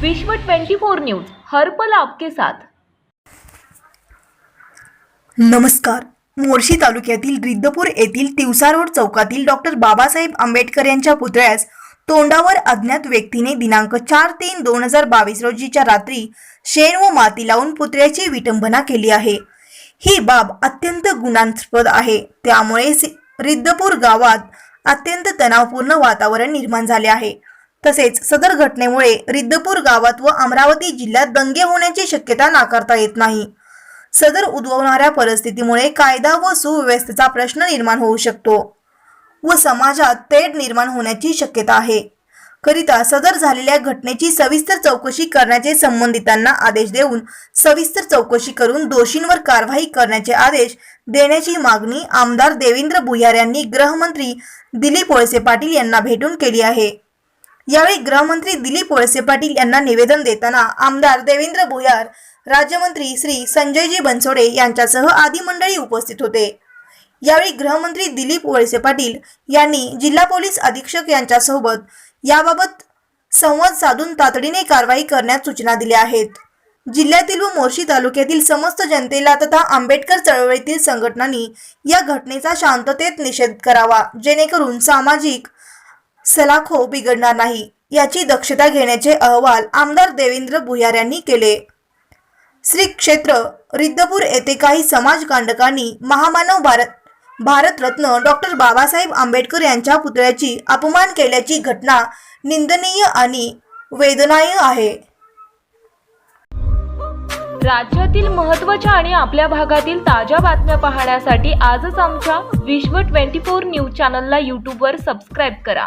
विश्व 24 न्यूज हर्पल आपके साथ. नमस्कार. मोर्शी तालुक्यातील रिद्धपूर येथील तिवसा रोड चौकातील डॉक्टर बाबासाहेब आंबेडकर यांच्या पुतळ्यास तोंडावर अज्ञात व्यक्तीने दिनांक चार तीन दोन हजार बावीस रोजीच्या रात्री शेण व माती लावून पुतळ्याची विटंबना केली आहे. ही बाब अत्यंत गुणास्पद आहे. त्यामुळे रिद्धपूर गावात अत्यंत तणावपूर्ण वातावरण निर्माण झाले आहे. तसेच सदर घटनेमुळे रिद्धपूर गावात व अमरावती जिल्ह्यात दंगे होण्याची शक्यता नाकारता येत नाही. सदर उद्भवणाऱ्या परिस्थितीमुळे कायदा व सुव्यवस्थेचा प्रश्न निर्माण होऊ शकतो व समाजात तेढ निर्माण होण्याची शक्यता आहे. करिता सदर झालेल्या घटनेची सविस्तर चौकशी करण्याचे संबंधितांना आदेश देऊन सविस्तर चौकशी करून दोषींवर कारवाई करण्याचे आदेश देण्याची मागणी आमदार देवेंद्र भुयार यांनी गृहमंत्री दिलीप वळसे पाटील यांना भेटून केली आहे. यावेळी गृहमंत्री दिलीप वळसे पाटील यांना निवेदन देताना आमदार देवेंद्र भुयार राज्यमंत्री श्री संजयजी बनसोडे यांच्यासह आदी मंडळी उपस्थित होते. यावेळी गृहमंत्री दिलीप वळसे पाटील यांनी जिल्हा पोलीस अधीक्षक यांच्यासोबत याबाबत संवाद साधून तातडीने कारवाई करण्यास सूचना दिल्या आहेत. जिल्ह्यातील व मोर्शी तालुक्यातील समस्त जनतेला तथा आंबेडकर चळवळीतील संघटनांनी या घटनेचा शांततेत निषेध करावा जेणेकरून सामाजिक सलाखो बिघडणार नाही याची दक्षता घेण्याचे अहवाल आमदार देवेंद्र भुयार यांनी केले. श्री क्षेत्र रिद्धपूर येथे काही समाजकांडकांनी महामानव भारत भारतरत्न डॉक्टर बाबासाहेब आंबेडकर यांच्या पुतळ्याची अपमान केल्याची घटना निंदनीय आणि वेदनाय आहे. राज्यातील महत्त्वाच्या आणि आपल्या भागातील ताज्या बातम्या पाहण्यासाठी आजच आमच्या विश्व 24 न्यूज चॅनलला यूट्यूबवर सबस्क्राईब करा.